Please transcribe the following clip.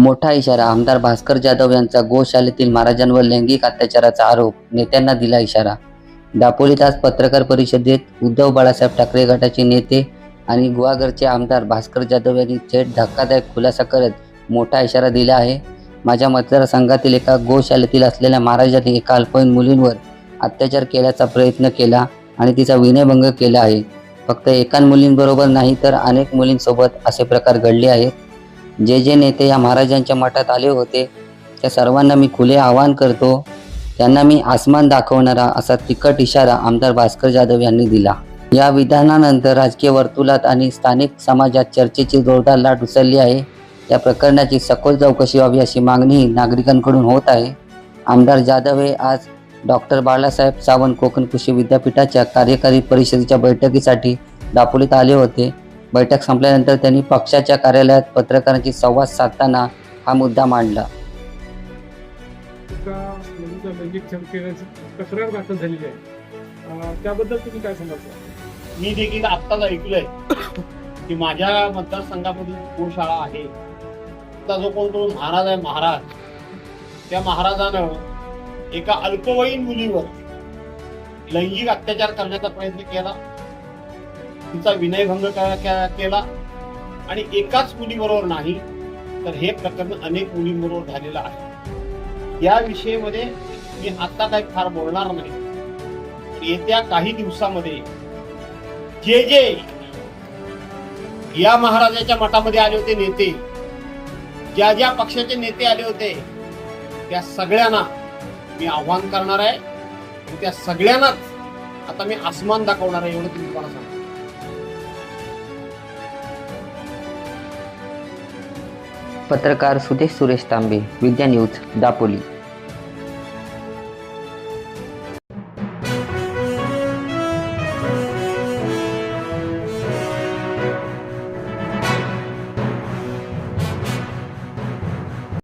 मोठा इशारा आमदार भास्कर जाधव यांचा गोशालेतील महाराजांवर लैंगिक अत्याचाराचा आरोप नेत्यांना दिला इशारा. दापोलीत आज पत्रकार परिषदेत उद्धव बाळासाहेब ठाकरे गटाचे नेते आणि गुवाघरचे आमदार भास्कर जाधव यांनी थेट धक्कादायक खुलासा करत मोठा इशारा दिला आहे. माझ्या मतदारसंघातील एका गोशालेतील असलेल्या महाराजांनी एका अल्पवयीन मुलींवर अत्याचार केल्याचा प्रयत्न केला आणि तिचा विनयभंग केला आहे. फक्त एका मुलींबरोबर नाही तर अनेक मुलींसोबत असे प्रकार घडले आहेत. जे जे नेते या महाराजांच्या मठात आले होते त्या सर्वांना मी खुले आवाहन करतो त्यांना मी आसमान दाखवणारा असा तिखट इशारा आमदार भास्कर जाधव यांनी दिला. या विधानानंतर राजकीय वर्तुळात आणि स्थानिक समाजात चर्चेची जोरदार लाट उचलली आहे. या प्रकरणाची सखोल चौकशी व्हावी अशी मागणीही नागरिकांकडून होत आहे. आमदार जाधव हे आज डॉक्टर बाळासाहेब सावंत कोकण कृषी विद्यापीठाच्या कार्यकारी परिषदेच्या बैठकीसाठी दापोलीत आले होते. बैठक संपल्यानंतर त्यांनी पक्षाच्या कार्यालयात पत्रकारांशी संवाद साधताना हा मुद्दा मांडला. एका मुलीचा लैंगिक छळ केल्याची तक्रार दाखल झालेली आहे. अं, त्याबद्दल तुम्ही काय सांगाल मी देखील आत्ताच ऐकलंय की माझ्या मतदारसंघामधील गोशाळा आहे आता जो कोण तो महाराज आहे महाराज त्या महाराजानं एका अल्पवयीन मुलीवर लैंगिक अत्याचार करण्याचा प्रयत्न केला. तिचा विनयभंग केला? आणि एकाच मुलीबरोबर नाही तर हे प्रकरण अनेक मुलींबरोबर झालेलं आहे. या विषयीमध्ये मी आता काही फार बोलणार नाही. येत्या काही दिवसामध्ये जे जे या महाराजाच्या मठामध्ये आले होते नेते ज्या ज्या पक्षाचे नेते आले होते त्या सगळ्यांना मी आव्हान करणार आहे. त्या सगळ्यांनाच आता मी आसमान दाखवणार आहे एवढं तुम्ही मला सांगतो पत्रकार सुदेश सुरेश तांबे विद्या न्यूज दापोली.